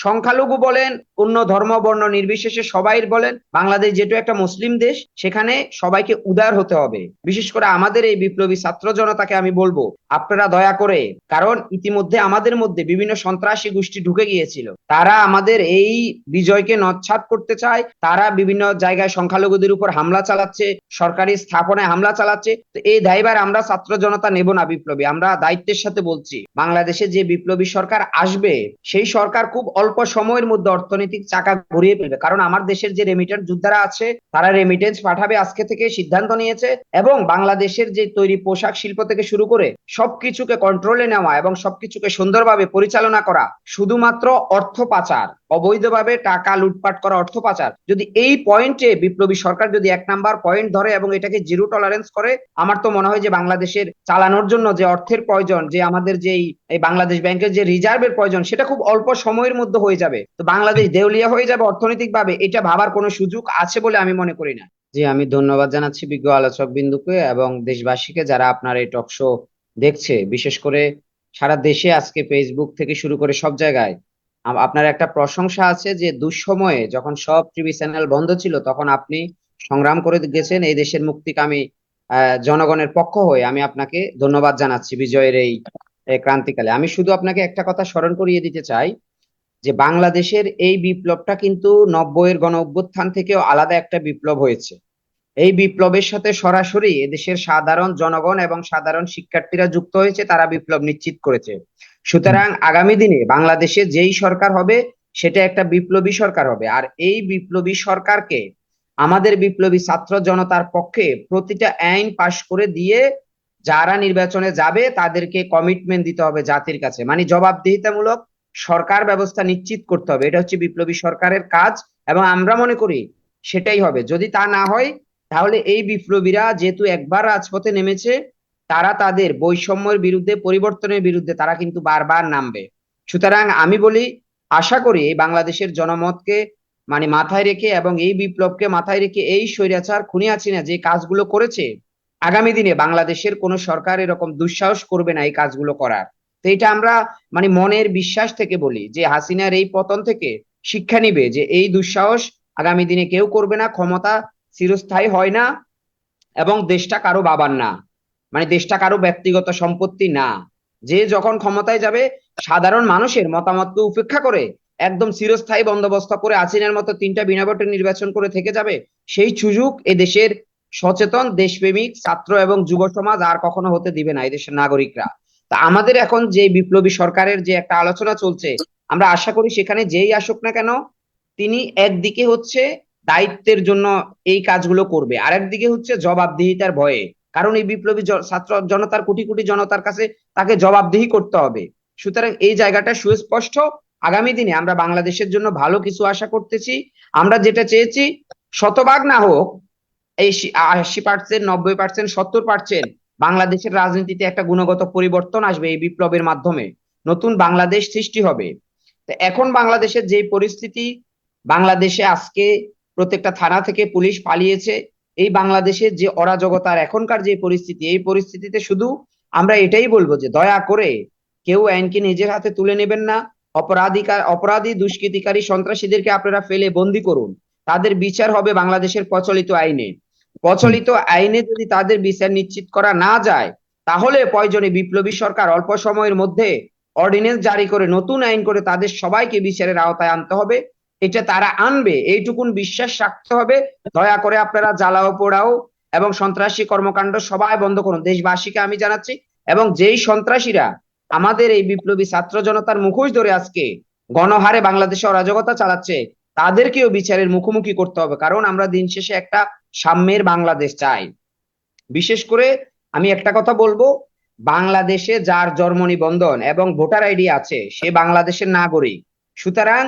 সংখ্যালঘু বলেন অন্য ধর্ম, বর্ণ নির্বিশেষে সবাই বলেন, বাংলাদেশ যেহেতু একটা মুসলিম দেশ, সেখানে সবাইকে উদার হতে হবে। বিশেষ করে আমাদের এই বিপ্লবী ছাত্র জনতাকে আমি বলব, আপনারা দয়া করে, কারণ ইতিমধ্যে আমাদের মধ্যে বিভিন্ন সন্ত্রাসী গোষ্ঠী ঢুকে গিয়েছিল। তারা আমাদের এই বিজয়কে নচ্ছাদ করতে চায়, তারা বিভিন্ন জায়গায় সংখ্যালঘুদের উপর হামলা চালাচ্ছে, সরকারি স্থাপনায় হামলা চালাচ্ছে। তো এই দায়বার আমরা ছাত্র জনতা নেব না বিপ্লবী, আমরা দায়িত্বের সাথে বলছি, বাংলাদেশে যে বিপ্লবী সরকার আসবে, সেই সরকার খুব অল্প সময়ের মধ্যে অর্থনৈতিক চাকা ঘুরিয়ে ফেলবে। কারণ আমার দেশের যে রেমিটেন্স যোদ্ধারা আছে, তারা রেমিটেন্স পাঠাবে আজকে থেকে, সিদ্ধান্ত নিয়েছে এবং বাংলাদেশের যে তৈরি পোশাক শিল্প থেকে শুরু করে সবকিছুকে কন্ট্রোলে নেওয়া এবং সবকিছুকে সুন্দরভাবে পরিচালনা করা শুধুমাত্র অর্থ পাচার। অবৈধভাবে টাকা লুটপাট করা অর্থ পাচার। যদি এই পয়েন্টে বিপ্লবী সরকার যদি এক নাম্বার পয়েন্ট ধরে এবং এটাকে জিরো টলারেন্স করে, আমার তো মনে হয় যে বাংলাদেশের চালানোর জন্য যে অর্থের প্রয়োজন, যে আমাদের যেই এই বাংলাদেশ ব্যাংকের যে রিজার্ভের প্রয়োজন, সেটা খুব অল্প সময়ের মধ্যে হয়ে যাবে। তো বাংলাদেশ দেউলিয়া হয়ে যাবে অর্থনৈতিকভাবে, এটা ভাবার কোনো সুযোগ আছে বলে আমি মনে করি না। জি, আমি ধন্যবাদ জানাচ্ছি বিজ্ঞ আলোচক বিন্দুকে এবং দেশবাসীকে যারা আপনার এই টক শো দেখছে। বিশেষ করে সারা দেশে আজকে ফেসবুক থেকে শুরু করে সব জায়গায় আপনার একটা প্রশংসা আছে যে দুঃসময়ে যখন সব টিভি চ্যানেল বন্ধ ছিল, তখন আপনি সংগ্রাম করে গেছেন এই দেশের মুক্তিকামী জনগণের পক্ষ হয়ে। আমি আপনাকে ধন্যবাদ জানাচ্ছি বিজয়ের এই ক্রান্তিকালে। আমি শুধু আপনাকে একটা কথা স্মরণ করিয়ে দিতে চাই যে বাংলাদেশের এই বিপ্লবটা কিন্তু নব্বইয়ের গণ অভ্যুত্থান থেকেও আলাদা একটা বিপ্লব হয়েছে। এই বিপ্লবের সাথে সরাসরি এদেশের সাধারণ জনগণ এবং সাধারণ শিক্ষার্থীরা যুক্ত হয়েছে, তারা বিপ্লব নিশ্চিত করেছে। সুতরাং আগামী দিনে বাংলাদেশে যেই সরকার হবে, সেটা একটা বিপ্লবী সরকার হবে। আর এই বিপ্লবী সরকারকে আমাদের বিপ্লবী ছাত্র জনতার পক্ষে প্রতিটা আইন পাশ করে দিয়ে যারা নির্বাচনে যাবে, তাদেরকে কমিটমেন্ট দিতে হবে জাতির কাছে। মানে জবাবদিহিতামূলক সরকার ব্যবস্থা নিশ্চিত করতে হবে। এটা হচ্ছে বিপ্লবী সরকারের কাজ এবং আমরা মনে করি সেটাই হবে। যদি তা না হয়, তাহলে এই বিপ্লবীরা যেহেতু একবার রাজপথে নেমেছে তারা তাদের বৈষম্যের বিরুদ্ধে, পরিবর্তনের বিরুদ্ধে তারা কিন্তু বারবার নামবে। সুতরাং আমি বলি, আশা করি এই বাংলাদেশের জনমতকে মানে মাথায় রেখে এবং এই বিপ্লবকে মাথায় রেখে এই স্বৈরাচার খুনি হাসিনা যে কাজগুলো করেছে, আগামী দিনে বাংলাদেশের কোন সরকার এরকম দুঃসাহস করবে না এই কাজগুলো করার। তো এটা আমরা মানে মনের বিশ্বাস থেকে বলি যে হাসিনার এই পতন থেকে শিক্ষা নিবে যে এই দুঃসাহস আগামী দিনে কেউ করবে না, ক্ষমতা চিরস্থায়ী হয় না এবং দেশটা কারও বাবার না। মানে দেশটা কারও ব্যক্তিগত সম্পত্তি না। যে যখন ক্ষমতায় যাবে, সাধারণ মানুষের মতামতকে উপেক্ষা করে, একদম চিরস্থায়ী বন্দোবস্ত করে আসিনের মতো তিনটা বিনা ভোটে নির্বাচন করে থেকে যাবে, সেই সুযোগ এ দেশের সচেতন, দেশপ্রেমিক, ছাত্র এবং যুব সমাজ আর কখনো হতে দিবে না এই দেশের নাগরিকরা। তা আমাদের এখন যে বিপ্লবী সরকারের যে একটা আলোচনা চলছে, আমরা আশা করি সেখানে যেই আসুক না কেন, তিনি একদিকে হচ্ছে দায়িত্বের জন্য এই কাজগুলো করবে আর একদিকে হচ্ছে জবাবদিহিতার ভয়ে। কারণ এই বিপ্লবী ছাত্র জনতার, কোটি কোটি জনতার কাছে তাকে জবাবদিহি করতে হবে। সুতরাং এই জায়গাটা সুস্পষ্ট। আগামী দিনে আমরা বাংলাদেশের জন্য ভালো কিছু আশা করতেছি। আমরা যেটা চেয়েছি, শতভাগ না হোক, এই আশি পার্সেন্ট নব্বই পার্সেন্ট সত্তর পার্সেন্ট বাংলাদেশের রাজনীতিতে একটা গুণগত পরিবর্তন আসবে এই বিপ্লবের মাধ্যমে। নতুন বাংলাদেশ সৃষ্টি হবে। এখন বাংলাদেশের যে পরিস্থিতি, বাংলাদেশে আজকে প্রত্যেকটা থানা থেকে পুলিশ পালিয়েছে। এই বাংলাদেশের যে অরাজকতার এখনকার যে পরিস্থিতি, এই পরিস্থিতিতে শুধু আমরা এটাই বলব যে দয়া করে কেউ আইনকে নিজের হাতে তুলে নেবেন না। অপরাধিকার অপরাধী, দুষ্কৃতিকারী সন্ত্রাসীদেরকে আপনারা ফেলে বন্দি করুন। তাদের বিচার হবে বাংলাদেশের প্রচলিত আইনে। প্রচলিত আইনে যদি তাদের বিচার নিশ্চিত করা না যায়, তাহলে প্রয়োজনে বিপ্লবী সরকার অল্প সময়ের মধ্যে অর্ডিন্যান্স জারি করে নতুন আইন করে তাদের সবাইকে বিচারের আওতায় আনতে হবে। এটা তারা আনবে। এইটুকুন বিশ্বাস রাখতে হবে। দয়া করে আপনারা জ্বালাও, পোড়াও এবং সন্ত্রাসী কর্মকাণ্ড সবাই বন্ধ করুন। দেশবাসীকে আমি জানাচ্ছি, এবং যেই সন্ত্রাসীরা আমাদের এই বিপ্লবী ছাত্র জনতার মুখোশ ধরে আজকে গণহারে বাংলাদেশে অরাজকতা চালাচ্ছে, তাদেরকেও বিচারের মুখোমুখি করতে হবে। কারণ আমরা দিন শেষে একটা সাম্যের বাংলাদেশ চাই। বিশেষ করে আমি একটা কথা বলব, বাংলাদেশে যার জন্ম নিবন্ধন এবং ভোটার আইডি আছে, সে বাংলাদেশের নাগরিক। সুতরাং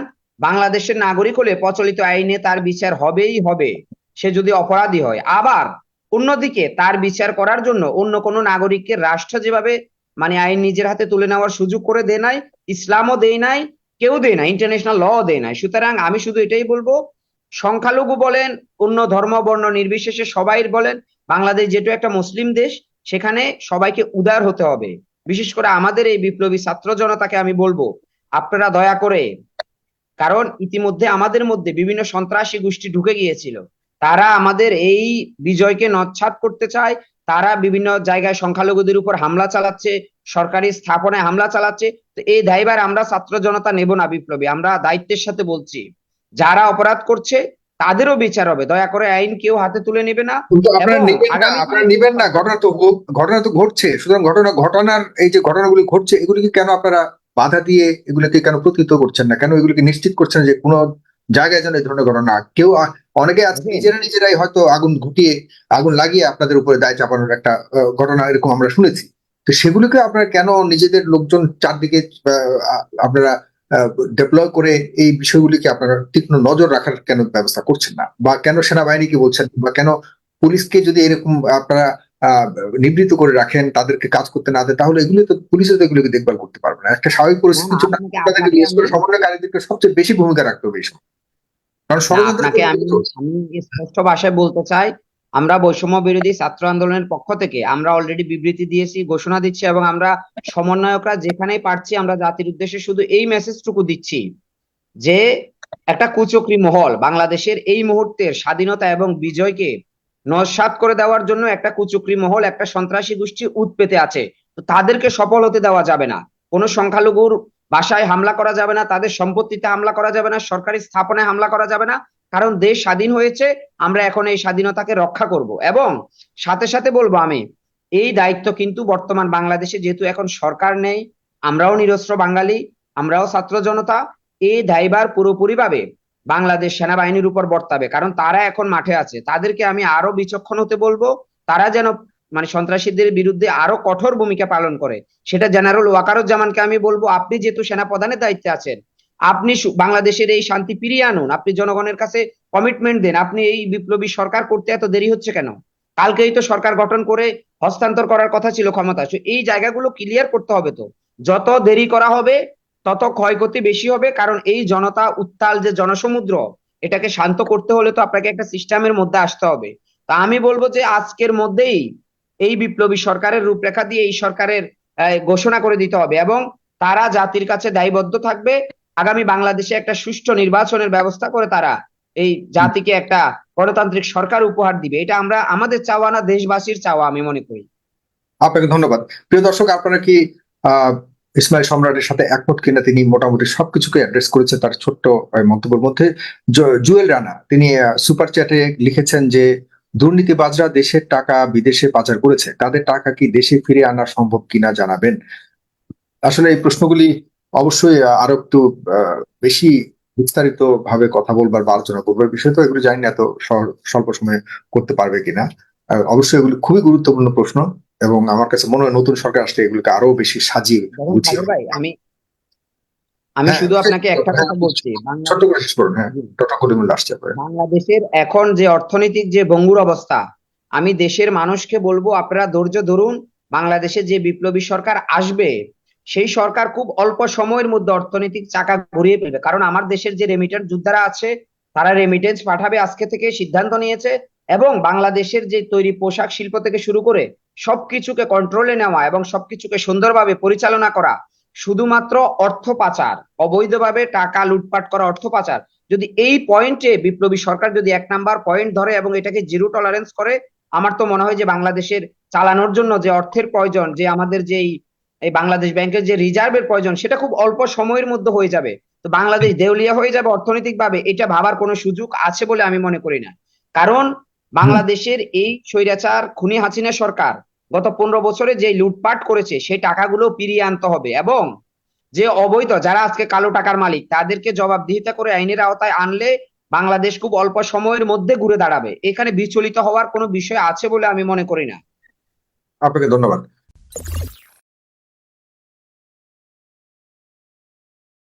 বাংলাদেশের নাগরিক হলে প্রচলিত আইনে তার বিচার হবেই হবে, সে যদি অপরাধী হয়। আবার অন্যদিকে তার বিচার করার জন্য অন্য কোনো নাগরিককে রাষ্ট্র যেভাবে মানে আইন নিজের হাতে তুলে নেওয়ার সুযোগ করে দেয় নাই, ইসলামও দেয় নাই, কেউ দেয় না ইন্টারন্যাশনাল ল দেয় নাই। সুতরাং আমি শুধু এটাই বলব, সংখ্যালঘু বলেন, অন্য ধর্ম, বর্ণ নির্বিশেষে সবাই বলেন, বাংলাদেশ যেহেতু একটা মুসলিম দেশ, সেখানে সবাইকে উদার হতে হবে। বিশেষ করে আমাদের এই বিপ্লবী ছাত্র জনতাকে আমি বলব, আপনারা দয়া করে কারণ ইতিমধ্যে আমাদের মধ্যে বিভিন্ন সন্ত্রাসী গোষ্ঠী ঢুকে গিয়েছিল। তারা আমাদের এই বিজয়কে নচ্ছাদ করতে চায় তারা বিভিন্ন জায়গায় সংখ্যালঘুদের উপর হামলা চালাচ্ছে সরকারি স্থাপনায় হামলা চালাচ্ছে। তো এই দায়ভার আমরা ছাত্র জনতা নেব না বিপ্লবী আমরা দায়িত্বের সাথে বলছি। যারা অপরাধ করছে তাদেরও বিচার হবে। দয়া করে আইন কেউ হাতে তুলে নেবে না। আপনারা নেবেন না ঘটনা তো ঘটনা তো ঘটছে। সুতরাং ঘটনা ঘটনার এই যে ঘটনাগুলি ঘটছে এগুলিকে কেন আপনারা বাধা দিয়ে এগুলোকে কেন প্রতিহত করছেন না? কেন এগুলোকে নিশ্চিত করছেন যে কোনো জায়গায় যেন এই ধরনের ঘটনা কেউ অনেকে দেখেন। নিজেরা নিজেরাই হয়তো আগুন ঘুটিয়ে আগুন লাগিয়ে আপনাদের উপরে দায় চাপানোর একটা ঘটনা এরকম আমরা শুনেছি। তো সেগুলোকে আপনারা কেন নিজেদের লোকজন চারদিকে আপনারা ডেপ্লয় করে এই বিষয়গুলিকে আপনারা তীক্ষ্ণ নজর রাখার কেন ব্যবস্থা করছেন না? বা কেন সেনাবাহিনীকে বলছেন বা কেন পুলিশকে যদি এরকম আপনারা আহ, নিবৃত্ত করে রাখেন তাদেরকে কাজ করতে না দেন তাহলে এগুলো তো পুলিশও তো এগুলোকে দেখভাল করতে পারবে না। একটা স্বাভাবিক পরিস্থিতির জন্য আপনাকে- বিশেষ করে সমন্বয়কারীদেরকে সবচেয়ে বেশি ভূমিকা রাখতে হবে কারণ আপনাকে আমি স্পষ্ট ভাষায় বলতে চাই আমরা বৈষম্য বিরোধী ছাত্র আন্দোলনের পক্ষ থেকে আমরা অলরেডি বিবৃতি দিয়েছি ঘোষণা দিচ্ছি এবং আমরা সমন্বয়করা যেখানেই পারছি আমরা জাতির উদ্দেশ্যে শুধু এই মেসেজটুকু দিচ্ছি যে একটা কুচক্রি মহল বাংলাদেশের এই মুহূর্তের স্বাধীনতা এবং বিজয়কে নস্বাত করে দেওয়ার জন্য একটা কুচক্রি মহল, একটা সন্ত্রাসী গোষ্ঠী উৎপেতে আছে। তো তাদেরকে সফল হতে দেওয়া যাবে না। কোনো সংখ্যালঘুর বাসায় হামলা করা যাবে না, তাদের সম্পত্তিতে হামলা করা যাবে না, সরকারি স্থাপনায় হামলা করা যাবে না। কারণ দেশ স্বাধীন হয়েছে, আমরা এখন এই স্বাধীনতাকে রক্ষা করব। এবং সাথে সাথে বলব আমি, এই দায়িত্ব কিন্তু বর্তমান বাংলাদেশে যেহেতু এখন সরকার নেই, আমরাও নিরস্ত্র বাঙালি, আমরাও ছাত্র জনতা, এই দায়ভার পুরোপুরি ভাবে বাংলাদেশ সেনাবাহিনীর উপর বর্তাবে। কারণ তারা এখন মাঠে আছে। তাদেরকে আমি আরও বিচক্ষণ হতে বলব, তারা যেন মানে সন্ত্রাসীদের বিরুদ্ধে আরও কঠোর ভূমিকা পালন করে। সেটা জেনারেল ওয়াকারুজ্জামানকে আমি বলব, আপনি যেহেতু সেনা প্রধানের দায়িত্বে আছেন, আপনি বাংলাদেশের এই শান্তি ফিরিয়ে আনুন। আপনি জনগণের কাছে কমিটমেন্ট দেন। আপনি এই বিপ্লবী সরকার করতে এত দেরি হচ্ছে কেন? কালকেই তো সরকার গঠন করে হস্তান্তর করার কথা ছিল ক্ষমতা এই জায়গাগুলো ক্লিয়ার করতে হবে তো। যত দেরি করা হবে তত ক্ষয়ক্ষতি বেশি হবে, কারণ এই জনতা উত্তাল যে জনসমুদ্র, এটাকে শান্ত করতে হলে তো আপনাকে একটা সিস্টেমের মধ্যে আসতে হবে। তা আমি বলব যে আজকের মধ্যেই এই বিপ্লবী সরকারের রূপরেখা দিয়ে এই সরকারের ঘোষণা করে দিতে হবে এবং তারা জাতির কাছে দায়বদ্ধ থাকবে। আগামী বাংলাদেশে একটা সুষ্ঠু নির্বাচনের ব্যবস্থা করে তারা এই জাতিকে একটা গণতান্ত্রিক সরকার উপহার দিবে। এটা আমরা, আমাদের চাওয়া না, দেশবাসীর চাওয়া আমি মনে করি। আপনাকে ধন্যবাদ। প্রিয় দর্শক, আপনারা কি, আহ ইসমাইল সম্রাটের সাথে একমত কিনা তিনি মোটামুটি সবকিছুকে অ্যাড্রেস করেছে তার ছোট্ট মন্তব্যের মধ্যে। জুয়েল রানা, তিনি সুপার চ্যাটে লিখেছেন যে, দুর্নীতিবাজরা দেশের টাকা বিদেশে পাচার করেছে। তাদের টাকা কি দেশে ফিরে আনা সম্ভব কিনা জানাবেন। আসলে এই প্রশ্নগুলি অবশ্যই আরও একটু বেশি বিস্তারিত ভাবে কথা বলবার বা আলোচনা করবার বিষয়, তো এগুলো জানি না এত স্বল- স্বল্প সময়ে করতে পারবে কিনা। অবশ্যই এগুলি খুবই গুরুত্বপূর্ণ প্রশ্ন। এবং আমার কাছে মনে হয় নতুন সরকার আসলে এগুলোকে আরও বেশি সাজিয়ে গুছিয়ে আমি আমি হ্যাঁ, শুধু আপনাকে একটা কথা বলছি হ্যাঁ বাংলাদেশের এখন যে অর্থনৈতিক যে অবস্থা আমি দেশের মানুষকে বলব আপনারা ধৈর্য ধরুন বাংলাদেশে যে বিপ্লবী সরকার আসবে সেই সরকার খুব অল্প সময়ের মধ্যে অর্থনৈতিক চাকা ঘুরিয়ে ফেলবে। কারণ আমার দেশের যে রেমিটেন্স যোদ্ধারা আছে তারা রেমিটেন্স পাঠাবে আজকে থেকে সিদ্ধান্ত নিয়েছে এবং বাংলাদেশের যে তৈরি পোশাক শিল্প থেকে শুরু করে সবকিছুকে কন্ট্রোলে নেওয়া এবং সবকিছুকে সুন্দরভাবে পরিচালনা করা শুধুমাত্র অর্থ পাচার, অবৈধভাবে টাকা লুটপাট করা অর্থ পাচার। যদি এই পয়েন্টে বিপ্লবী সরকার যদি এক নাম্বার পয়েন্ট ধরে এবং এটাকে জিরো টলারেন্স করে, আমার তো মনে হয় যে বাংলাদেশের চালানোর জন্য যে অর্থের প্রয়োজন, যে আমাদের যে এই- এই বাংলাদেশ ব্যাংকের যে রিজার্ভের প্রয়োজন, সেটা খুব অল্প সময়ের মধ্যে হয়ে যাবে। তো বাংলাদেশ দেউলিয়া হয়ে যাবে অর্থনৈতিকভাবে, এটা ভাবার কোনো সুযোগ আছে বলে আমি মনে করি না। কারণ বাংলাদেশের এই স্বৈরাচার খুনি হাসিনা সরকার গত পনেরো বছরে যে লুটপাট করেছে, সেই টাকাগুলো ফিরিয়ে আনতে হবে এবং যে অবৈধ, যারা আজকে কালো টাকার মালিক, তাদেরকে জবাবদিহিতা করে আইনের আওতায় আনলে বাংলাদেশ খুব অল্প সময়ের মধ্যে ঘুরে দাঁড়াবে। এখানে বিচলিত হওয়ার কোনো বিষয় আছে বলে আমি মনে করি না। আপনাকে ধন্যবাদ।